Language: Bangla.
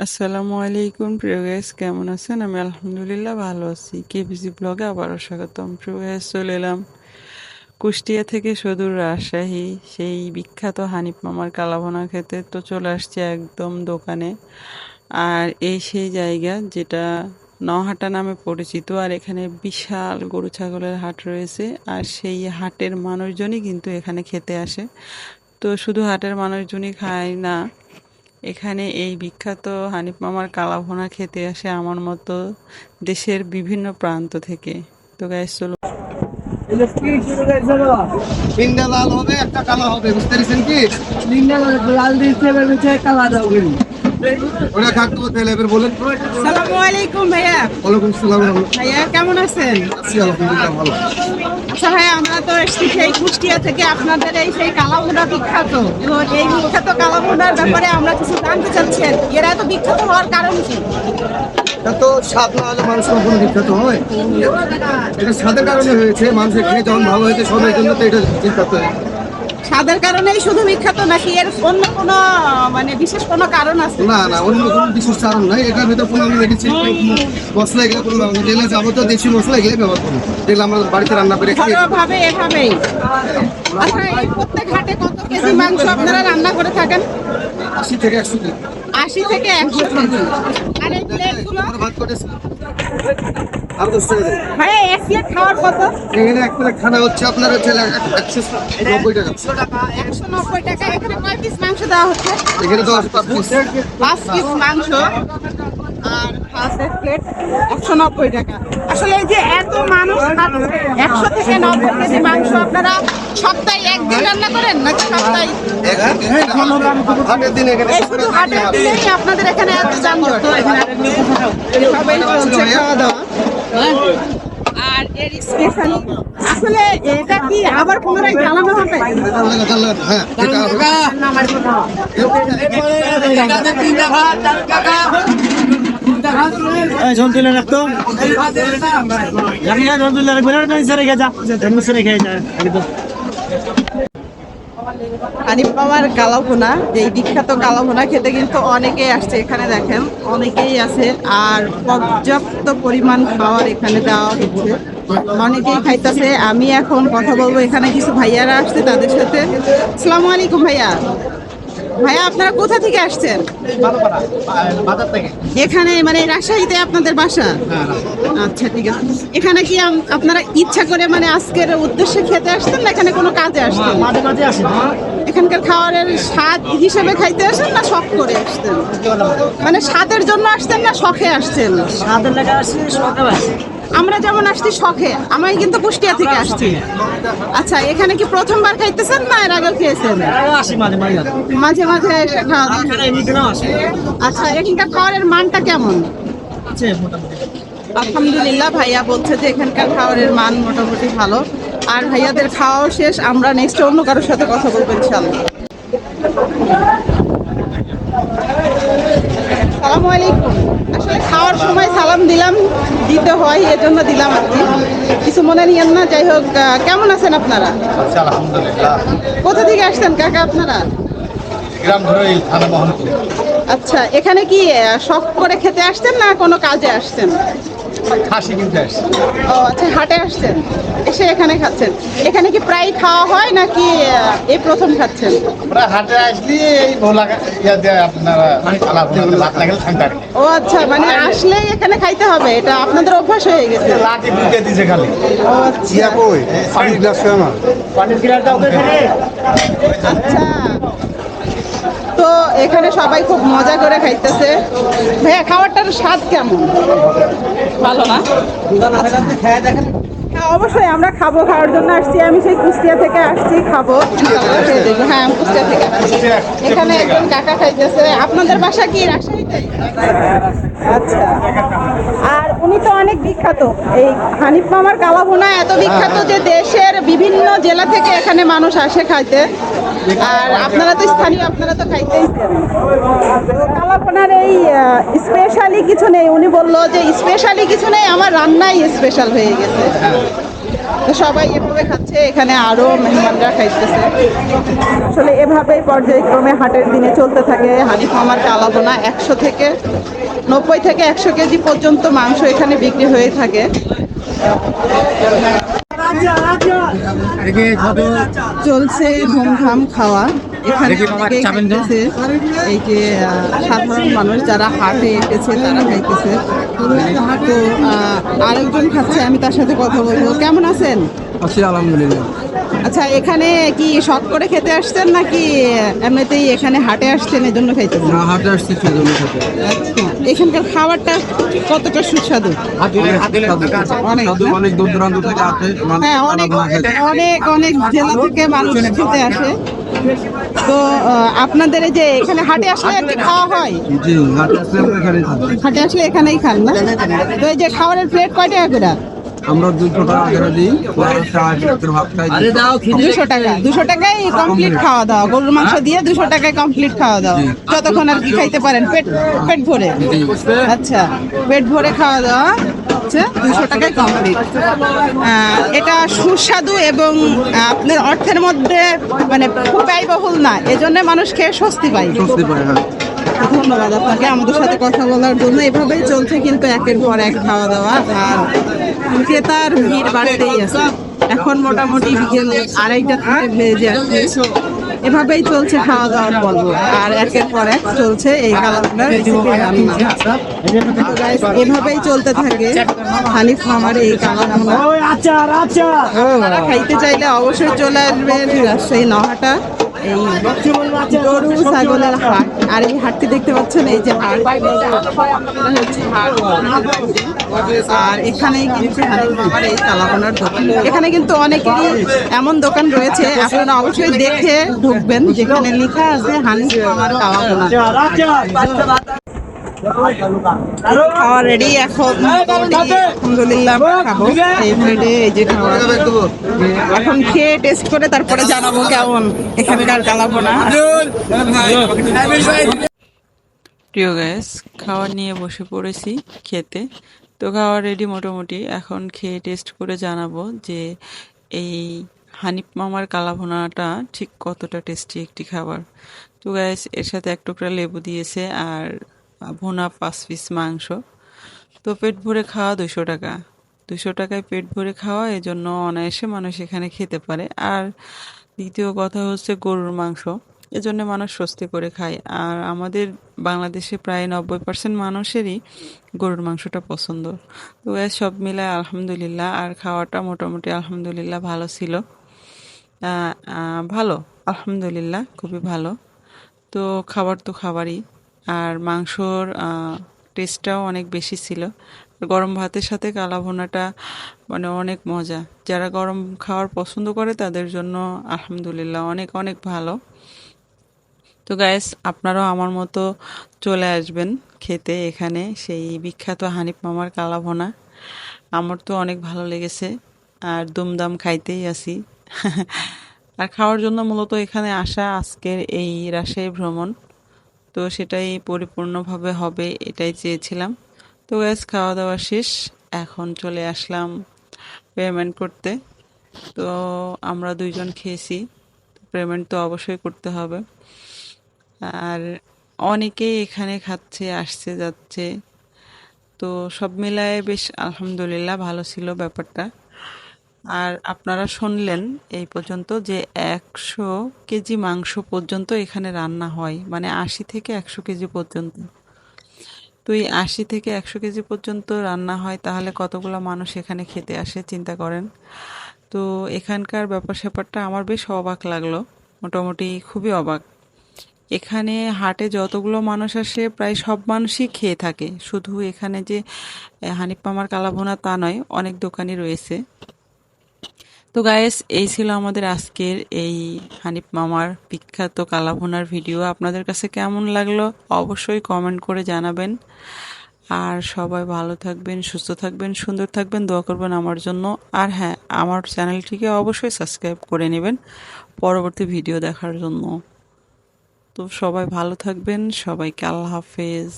আসসালামু আলাইকুম, প্রিয় গাইস কেমন আছেন? আমি আলহামদুলিল্লাহ ভালো আছি। কেবিসি ব্লগে আবারও স্বাগতম, প্রিয় গাইস চলে এলাম কুষ্টিয়া থেকে সুদূর রাজশাহী, সেই বিখ্যাত হানিফ মামার কালাভোনা খেতে। তো চলে আসছে একদম দোকানে। আর এই সেই জায়গা যেটা নহাটা নামে পরিচিত, আর এখানে বিশাল গরু ছাগলের হাট রয়েছে। আর সেই হাটের মানুষজনই কিন্তু এখানে খেতে আসে। তো শুধু হাটের মানুষজনই খায় না এখানে এই বিখ্যাত হানিফ মামার কালাভোনা খেতে আসে আমার মতো দেশের বিভিন্ন প্রান্ত থেকে। তো গাইস চলো। লাল হবে একটা কালো হবে বুঝতে পেরেছেন কি? লাল দিয়েছে কালা দাও ওটা কাকু তেল এবার বলেন। আলাইকুম ভাইয়া। ওয়ালাইকুম ভাইয়া কেমন আছেন? আছি আলহামদুলিল্লাহ ভালো। আচ্ছা ভাইয়া আমরা তো এসেছি সেই কুষ্টিয়া থেকে আপনাদের এই সেই কালাভোনা বিখ্যাত। এই বিখ্যাত কালাভোনার ব্যাপারে আমরা কিছু জানতে চাচ্ছেন এরা এত বিখ্যাত হওয়ার কারণ কি? এটা তো স্বাদ না হলে মানুষ কখনো বিখ্যাত হয় এটা স্বাদের কারণে হয়েছে মানুষের খেয়ে যখন ভালো হয়েছে সবাই জন্য তো এটা বিখ্যাত। হয় স্বাদের কারণেই শুধু বিখ্যাত নাকি এর অন্য কোনো মানে বিশেষ কোনো কারণ আছে? না না অন্য কোনো বিশেষ কারণ নাই। এটার ভিতরে কোনো আমি মেডিসিন মশলা এগুলো কোনো। যেগুলো যাবতীয় দেশি মশলা এগুলো ব্যবহার করি। যেগুলো আমরা বাড়িতে রান্না করে খাই। ভাবে এভাবেই। আচ্ছা এই প্রত্যেক হাটে কত কেজি মাংস আপনারা রান্না করে থাকেন? আশি থেকে একশো কেজি। আশি থেকে একশো কেজি। আর এই প্লেটগুলো? ভাত করেছি আর দশ টাকা দেয়। ভাই এক প্লেট খাওয়ার কত? এখানে এক প্লেট খানা হচ্ছে আপনার হচ্ছে একশো নব্বই টাকা। একশো নব্বই টাকা। এখানে কয় পিস মাংস দেওয়া হচ্ছে? এখানে দশ পাঁচ পিস পাঁচ পিস মাংস আর পাঁচ প্লেট একশো নব্বই টাকা। আসলে এই যে এত মানুষ একশো থেকে নব্বই কেজি মাংস আপনারা সপ্তাহে একদিন রান্না করেন নাকি সপ্তাহে? আপনাদের এখানে এত যানজট খাওয়া দাওয়া। আর এর স্পেশালি আসলে এটা কি আবার পুনরায় জ্বালানো হবে? হ্যাঁ। ঝোল তুলে রাখতো। জানি ঝোল তুলে রাখবে না খেয়ে যা খেয়ে যা একদম। হানিফ মামার কালাভুনা এই বিখ্যাত কালাভুনা খেতে কিন্তু অনেকেই আসছে এখানে দেখেন, অনেকেই আছে আর পর্যাপ্ত পরিমাণ খাওয়ার এখানে দেওয়া হচ্ছে। অনেকেই খাইতেছে, আমি এখন কথা বলব এখানে কিছু ভাইয়ারা আসছে তাদের সাথে। আসসালামু আলাইকুম ভাইয়া। ভাইয়া আপনারা কোথা থেকে আসছেন? এখানে মানে রাজশাহীতে আপনাদের বাসা? আচ্ছা ঠিক আছে। এখানে কি আপনারা ইচ্ছা করে মানে আজকের উদ্দেশ্যে খেতে আসতেন না এখানে কোনো কাজে আসতেন মাঝে মাঝে আসি। এখানকার খাবারের স্বাদ হিসেবে খাইতে আসেন না শখ করে আসছেন মানে স্বাদের জন্য আসতেন না শখে আসছেন? আমরা যেমন আসছি শখে আমি কিন্তু কুষ্টিয়া থেকে আসছি। আচ্ছা এখানে কি প্রথমবার খাইতেছেন না এর আগেও খেয়েছেন? মাঝে মাঝে। এসে খাওয়া আচ্ছা এখানকার খাবারের মানটা কেমন? আলহামদুলিল্লাহ ভাইয়া বলছে যে এখানকার খাবারের মান মোটামুটি ভালো। আর ভাইয়াদের খাওয়াও শেষ। আমরা নেক্সট অন্য কারোর সাথে কথা বলব ইনশাল্লাহ সালামু আলাইকুম। আসলে খাওয়ার সময় সালাম দিলাম দিতে হয় এজন্য দিলাম আর কি। কিছু মনে নিয়েন না যাই হোক কেমন আছেন আপনারা? কোথা থেকে আসছেন কাকা আপনারা? আচ্ছা এখানে কি শখ করে খেতে আসছেন না কোনো কাজে আসছেন? খাসি কিনতে আসছি। ও আচ্ছা হাটে আসছেন এসে এখানে খাচ্ছেন। এখানে কি প্রায় খাওয়া হয় নাকি এই প্রথম খাচ্ছেন? আমরা হাটে আসলি এই ভোলা ইয়া দিয়ে আপনারা লাগলে থাকতে ও আচ্ছা মানে আসলেই এখানে খাইতে হবে এটা আপনাদের অভ্যাস হয়ে গেছে। লাঠি ঢুকে দিছে খালি। ও আচ্ছা। ইয়া কই? পানির গ্লাস আমার। পানির গিলাস দাও এখানে আচ্ছা। তো এখানে সবাই খুব মজা করে খাইতেছে। ভাইয়া খাবারটার স্বাদ কেমন? ভালো না? হ্যাঁ অবশ্যই আমরা খাব খাওয়ার জন্য আসছি। আমি সেই কুষ্টিয়া থেকে আসছি খাব। হ্যাঁ আমি কুষ্টিয়া থেকে আসছি। এখানে একজন কাকা খাইতেছে। আপনাদের বাসা কি? রাজশাহীতে? আচ্ছা। আর উনি তো অনেক বিখ্যাত। এই হানিফ মামার কালাভুনা এত বিখ্যাত যে দেশের বিভিন্ন জেলা থেকে এখানে মানুষ আসে খাইতে। আর আপনারা তো স্থানীয়, আপনারা তো খাইতেই কালাভুনার এই স্পেশালি কিছু নেই। উনি বলল যে স্পেশালি কিছু নেই, আমার রান্নাই স্পেশাল হয়ে গেছে। তো সবাই এভাবে খাচ্ছে, এখানে আরও মেহমানরা খাইতেছে। আসলে এভাবেই পর্যায়ক্রমে হাটের দিনে চলতে থাকে। হানিফ মামার কালাবোনা একশো থেকে নব্বই থেকে একশো কেজি পর্যন্ত মাংস এখানে বিক্রি হয়ে থাকে। চলছে ধুমধাম খাওয়া। এখানে খাইতেছে। এই যে সাধারণ মানুষ যারা হাটে এসেছে তারা খাইতেছে। তো আরেকজন খাচ্ছে আমি তার সাথে কথা বলব। কেমন আছেন? আছি আলহামদুলিল্লাহ। আচ্ছা এখানে কি শখ করে খেতে আসছেন নাকি এমনিতেই এখানে হাটে আসছেন এই জন্য খাইতেছেন? না হাটে আসছি সেজন্য খেতে। আচ্ছা এখানকার খাবারটা কতটা সুস্বাদু? অনেক দূর দূরান্ত থেকে আসে হ্যাঁ অনেক অনেক অনেক জেলা থেকে মানুষ খেতে আসে। তো আপনাদের এই যে এখানে হাটে আসলে আর কি খাওয়া হয়? হাটে আসলে এখানেই হাটে আসলে এখানেই খান না? তো এই যে খাবারের প্লেট কয় টাকা করে? আমরা দুশো টাকা দিই। দুশো টাকা দুশো টাকায় কমপ্লিট খাওয়া দাওয়া গরুর মাংস দিয়ে দুশো টাকায় কমপ্লিট খাওয়া দাওয়া যতক্ষণ আর কি খাইতে পারেন পেট পেট ভরে। আচ্ছা পেট ভরে খাওয়া দাওয়া আচ্ছা দুশো টাকায় কমপ্লিট এটা সুস্বাদু এবং আপনার অর্থের মধ্যে মানে খুব ব্যয়বহুল না এজন্য মানুষ খেয়ে স্বস্তি পায়। স্বস্তি পায় হ্যাঁ। ধন্যবাদ আপনাকে। আমাদের সাথে কথা বলার জন্য এভাবেই চলছে কিন্তু একের পর এক খাওয়া দাওয়া। আর ক্রেতার ভিড় বাড়তেই আছে। এখন মোটামুটি বিকেল আড়াইটা থেকে ভেজে আসছে। এভাবেই চলছে খাওয়া দাওয়ার পর্ব। আর একের পর এক চলছে এই guys, এভাবেই চলতে থাকে। হানিফ মামার এই আচার খাইতে চাইলে অবশ্যই চলে আসবেন রাজশাহী নহাটা। এই গরু ছাগলের হাট আর এই হাটটি দেখতে পাচ্ছেন, এই যে হাট হচ্ছে হাট। আর এখানেই কিন্তু হানিফ মামার এখানে কিন্তু অনেকেরই এমন দোকান রয়েছে, আপনারা অবশ্যই দেখে ঢুকবেন, যেখানে লেখা আছে হানি খাওয়া রেডি এখন আলহামদুলিল্লাহ খাব। এই এই যে খাওয়া। এখন খেয়ে টেস্ট করে তারপরে জানাব কেমন। এখানকার কালাবোনা প্রিয় গ্যাস খাবার নিয়ে বসে পড়েছি খেতে। তো খাওয়া রেডি মোটামুটি। এখন খেয়ে টেস্ট করে জানাব যে এই হানিফ মামার কালাভুনাটা ঠিক কতটা টেস্টি একটি খাবার। তো গ্যাস এর সাথে এক টুকরা লেবু দিয়েছে আর ভুনা পাঁচ পিস মাংস। তো পেট ভরে খাওয়া দুশো টাকা। দুশো টাকায় পেট ভরে খাওয়া, এজন্য অনায়াসে মানুষ এখানে খেতে পারে। আর দ্বিতীয় কথা হচ্ছে গরুর মাংস। এজন্য মানুষ স্বস্তি করে খায়। আর আমাদের বাংলাদেশে প্রায় নব্বই পার্সেন্ট মানুষেরই গরুর মাংসটা পছন্দ। তো সব মিলায় আলহামদুলিল্লাহ, আর খাওয়াটা মোটামুটি আলহামদুলিল্লাহ ভালো ছিল। ভালো, আলহামদুলিল্লাহ, খুবই ভালো। তো খাবার তো খাবারই। আর মাংসর টেস্টটাও অনেক বেশি ছিল। গরম ভাতের সাথে কালা ভুনাটা মানে অনেক মজা। যারা গরম খাওয়ার পছন্দ করে তাদের জন্য আলহামদুলিল্লাহ অনেক অনেক ভালো। তো গাইস আপনারাও আমার মতো চলে আসবেন খেতে এখানে সেই বিখ্যাত হানিফ মামার কালা ভুনা আমার তো অনেক ভালো লেগেছে আর দুমদাম খাইতেই আসি আর খাওয়ার জন্য মূলত এখানে আসা আজকের এই রাজশাহী ভ্রমণ। তো সেটাই পরিপূর্ণভাবে হবে, এটাই চেয়েছিলাম। তো গ্যাস খাওয়া দাওয়া শেষ। এখন চলে আসলাম পেমেন্ট করতে। তো আমরা দুইজন খেয়েছি পেমেন্ট তো অবশ্যই করতে হবে। আর অনেকেই এখানে খাচ্ছে, আসছে, যাচ্ছে। তো সব মিলায়ে বেশ আলহামদুলিল্লাহ ভালো ছিল ব্যাপারটা। আর আপনারা শুনলেন এই পর্যন্ত যে একশো কেজি মাংস পর্যন্ত এখানে রান্না হয় মানে আশি থেকে একশো কেজি পর্যন্ত। তো এই আশি থেকে একশো কেজি পর্যন্ত রান্না হয়, তাহলে কতগুলো মানুষ এখানে খেতে আসে, চিন্তা করেন? তো এখানকার ব্যাপার স্যাপারটা আমার বেশ অবাক লাগল, মোটামুটি খুবই অবাক। এখানে হাটে যতগুলো মানুষ আসে, প্রায় সব মানুষই খেয়ে থাকে। শুধু এখানে যে মামার কালাভুনা তা নয়, অনেক দোকানই রয়েছে। তো গায়েস এই ছিল আমাদের আজকের এই হানিফ মামার বিখ্যাত কালাভুনার ভিডিও আপনাদের কাছে কেমন লাগল অবশ্যই কমেন্ট করে জানাবেন। আর সবাই ভালো থাকবেন, সুস্থ থাকবেন, সুন্দর থাকবেন, দোয়া করবেন আমার জন্য। আর হ্যাঁ আমার চ্যানেলটিকে অবশ্যই সাবস্ক্রাইব করে নেবেন পরবর্তী ভিডিও দেখার জন্য। তো সবাই ভালো থাকবেন, সবাইকে আল্লাহ হাফেজ।